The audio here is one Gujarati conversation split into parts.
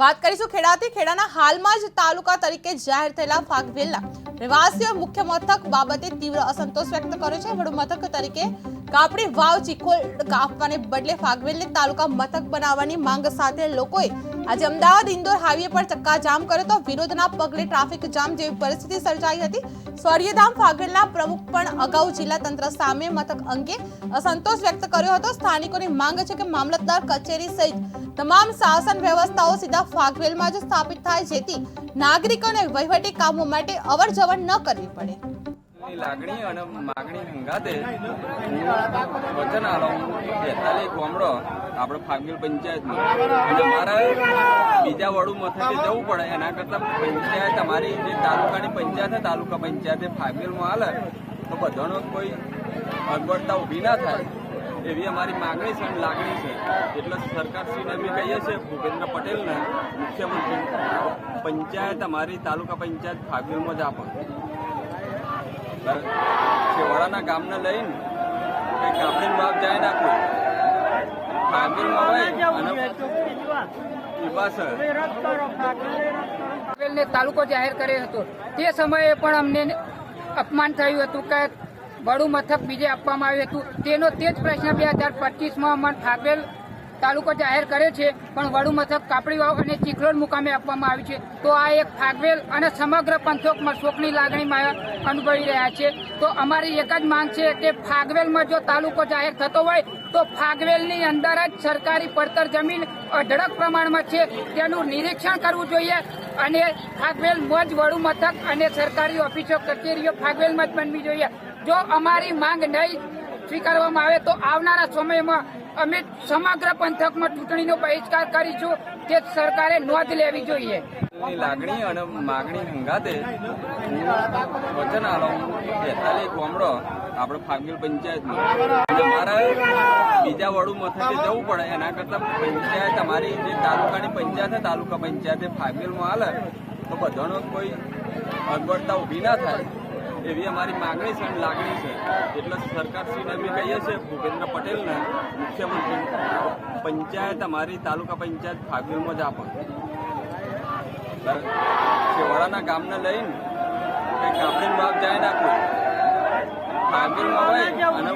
વાત કરીશું ખેડાથી ખેડાના હાલમાં જ તાલુકા તરીકે જાહેર થયેલા ફાગવેલના રહેવાસીઓ મુખ્ય મથક બાબતે તીવ્ર અસંતોષ વ્યક્ત કર્યો છે. વડુ મથક તરીકે કાપડી, વાવ, ચીખોલ કાપવાને બદલે ફાગવેલને તાલુકા મથક બનાવવાની માંગ સાથે લોકોએ આજે અમદાવાદ ઇન્દોર હાઈવે પર ચક્કાજામ કર્યો તો વિરોધના પગલે ટ્રાફિક જામ જેવી પરિસ્થિતિ સર્જાઈ હતી. સ્વર્યધામ ફાગવેલના પ્રમુખ પણ અગાઉ જિલ્લા તંત્ર સામે મથક અંગે અસંતોષ વ્યક્ત કર્યો હતો. સ્થાનિકોની માંગ છે કે મામલતદાર કચેરી સહિત તમામ શાસન વ્યવસ્થાઓ સીધા ફાગવેલમાં જ સ્થાપિત થાય જેથી નાગરિકોને વહીવટી કામો માટે અવર જવર ન કરવી પડે. લાગણી અને માગણી મુંગાતે વચન આલો બેતાલી ગોમડો આપણે ફાગવેલ પંચાયતમાં. અને મારે બીજા વડુ મથકે જવું પડે, એના કરતાં પંચાયત અમારી જે તાલુકાની પંચાયત તાલુકા પંચાયતે ફાગવેલમાં હાલે તો બધાનો કોઈ અગવડતા ઊભી ના થાય. એવી અમારી માગણી છે અને લાગણી છે. એટલે સરકારશ્રીને બી કહીએ છીએ, ભૂપેન્દ્ર પટેલને મુખ્યમંત્રી પંચાયત, અમારી તાલુકા પંચાયત ફાગવેલમાં જ આપો. છેવાડાના ગામને લઈને કઈ કાપડી બાપ જાય નાખવું. તાલુકો જાહેર કર્યો હતો. તે સમયે પણ અમને અપમાન થયું હતું કે બડું મથક બીજે આપવામાં આવ્યું હતું. તેનો તે જ પ્રશ્ન બે હજાર પચીસમાં અમને ફાગવેલ તાલુકો જાહેર કર્યો છે, પણ વડુ મથક કાપડી વાવ અને ચીખલોડ મુકામે આપવામાં આવ્યું છે. તો આ એક ફાગવેલ અને સમગ્ર પંથોકમાં શોકની લાગણીમાં અનુભવી રહ્યા છે. તો અમારી એક જ માંગ છે કે ફાગવેલમાં જો તાલુકો જાહેર થતો હોય, તો ફાગવેલની અંદર જ સરકારી પડતર જમીન અઢળક પ્રમાણમાં છે. તેનું નિરીક્ષણ કરવું જોઈએ અને ફાગવેલ મોજ વડુ મથક અને સરકારી ઓફિસો, કચેરીઓ ફાગવેલમાં જ બનવી જોઈએ. જો અમારી માંગ નહીં સ્વીકારવામાં આવે તો આવનારા સમયમાં અમે સમગ્ર પંથકમાં ચૂંટણીનો બહિષ્કાર કરીશું. જે સરકારે નોંધ લેવી જોઈએ. લાગણી અને માગણી હંગાતે વચન આલો બેતાલી ગામડો આપણે ફાગીલ પંચાયતમાં. મારે બીજા વડુ મથકે જવું પડે, એના કરતાં પંચાયત અમારી જે તાલુકાની પંચાયત તાલુકા પંચાયતે ફાગીલમાં હાલે તો બધાનો કોઈ અગવડતા ઊભી ના થાય. એવી અમારી માગણી છે અને લાગણી છે. એટલે સરકારશ્રીને અમે કહીએ છીએ ભૂપેન્દ્ર પટેલને મુખ્યમંત્રી પંચાયત અમારી તાલુકા પંચાયત ફાગવેલમાં જ આપો. છેવાડાના ગામને લઈને કંઈક ગામડી બાપ જાય નાખવું ફાગવેલમાં હોય અને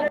છે